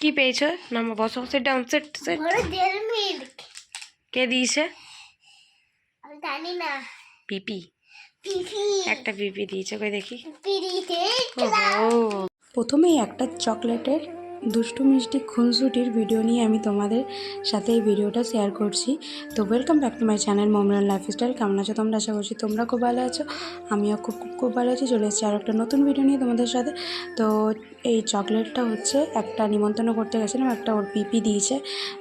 কি পেয়েছ? নামো বসো সিট ডাউন সেট সেট মিল্ক কে দিয়েছে? আমি জানি না। পিপি। পিপি। একটা পিপি দিয়েছে কই দেখি। প্রথমেই একটা চকলেটের দুষ্টু মিষ্টি খুনসুটির ভিডিও নিয়ে আমি তোমাদের সাথে এই ভিডিওটা শেয়ার করছি। তো welcome back to my channel Momran lifestyle কেমন আছো তোমরা? আশা করছি তোমরা খুব ভালো আছো। আমিও খুব খুব খুব ভালো আছি। চলে এসেছি আরও একটা নতুন ভিডিও নিয়ে তোমাদের সাথে। তো এই চকলেটটা হচ্ছে একটা নিমন্ত্রণ করতে গেছিলাম, একটা ওর পিপি দিয়েছে।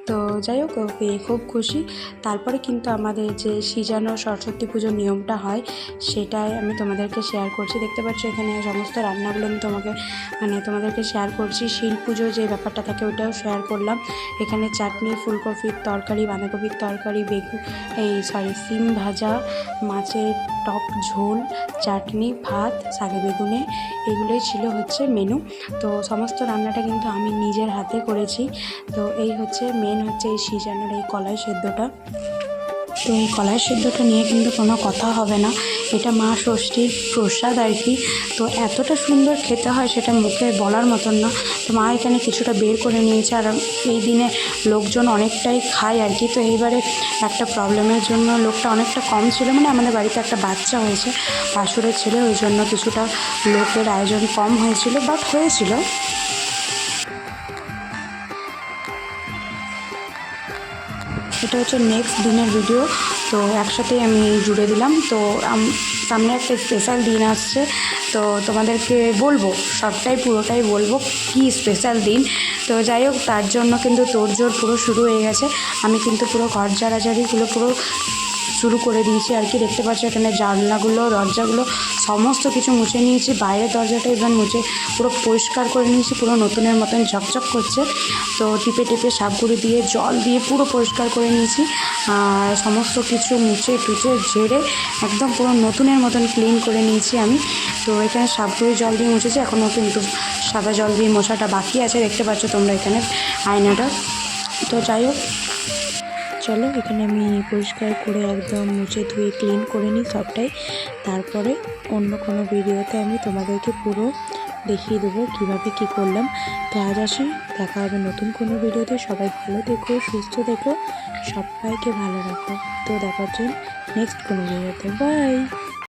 তো যাই হোক, ও পেয়ে খুব খুশি। তারপরে কিন্তু আমাদের যে সিজানো সরস্বতী পুজোর নিয়মটা হয়, সেটাই আমি তোমাদেরকে শেয়ার করছি। দেখতে পাচ্ছ এখানে সমস্ত রান্নাগুলো আমি তোমাকে মানে তোমাদেরকে শেয়ার করছি। শিল পুজো যে ব্যাপারটা থাকে ওটাও শেয়ার করলাম। এখানে চাটনি, ফুলকপির তরকারি, বাঁধাকপির তরকারি, বেগুন, এই সরি সিম ভাজা, মাছের টক ঝোল, চাটনি, ভাত শাকে বেগুনে, এগুলোই ছিল হচ্ছে মেনু তো সমস্ত রান্নাটা কিন্তু আমি নিজের হাতে করেছি। তো এই হচ্ছে মেন হচ্ছে এই সিজানোর এই কলাই সেদ্ধটা। তো কলাই সেদ্ধটা নিয়ে কিন্তু কোনো কথা হবে না। এটা মা ষষ্ঠীর প্রসাদ আর কি। তো এতটা সুন্দর খেতে হয় সেটা মুখে বলার মতন না। তো মা এখানে কিছুটা বের করে নিয়েছে আর এই দিনে লোকজন অনেকটাই খায় আর কি। তো এইবারে একটা প্রবলেমের জন্য লোকটা অনেকটা কম ছিল। মানে আমাদের বাড়িতে একটা বাচ্চা হয়েছে পাশুরের ছেলে। ওই জন্য কিছুটা লোকের আয়োজন কম হয়েছিল বাট হয়েছিল। এটা হচ্ছে নেক্সট দিনের ভিডিও তো একসাথেই আমি জুড়ে দিলাম। তো সামনে একটা স্পেশাল দিন আসছে। তো তোমাদেরকে বলব, সবটাই পুরোটাই বলব, কি স্পেশাল দিন। তো যাই হোক, তার জন্য কিন্তু তোড়জোড় পুরো শুরু হয়ে গেছে। আমি কিন্তু পুরো ঘর ঝাড়াঝাড়িগুলো পুরো শুরু করে দিয়েছি আর কি। দেখতে পাচ্ছ এখানে জানলাগুলো, দরজাগুলো সমস্ত কিছু মুছে নিয়েছি। বাইরের দরজাটা এবার মুছে পুরো পরিষ্কার করে নিয়েছি, পুরো নতুনের মতন ঝকঝক করছে। তো টিপে টিপে সাপগুড়ি দিয়ে, জল দিয়ে পুরো পরিষ্কার করে নিয়েছি। আর সমস্ত কিছু মুছে টুচে ঝেড়ে একদম পুরো নতুনের মতন ক্লিন করে নিয়েছি আমি। তো এখানে সাপগুড়ি জল দিয়ে মুছেছি, এখনও কিন্তু সাদা জল দিয়ে মশাটা বাকি আছে। দেখতে পাচ্ছ তোমরা এখানে আয়নাটা। তো যাই হোক চলো, এখানে আমি পরিষ্কার করে একদম মুছে ধুয়ে ক্লিন করে নিই সবটাই। তারপরে অন্য কোনো ভিডিওতে আমি তোমাদেরকে পুরো দেখিয়ে দেবো কীভাবে কী করলাম। তো আজ আসি, দেখা হবে নতুন কোনো ভিডিওতে। সবাই ভালো দেখো সুস্থ দেখো সবাইকে ভালো রাখো। তো দেখা হচ্ছে নেক্সট কোনো ভিডিওতে। বাই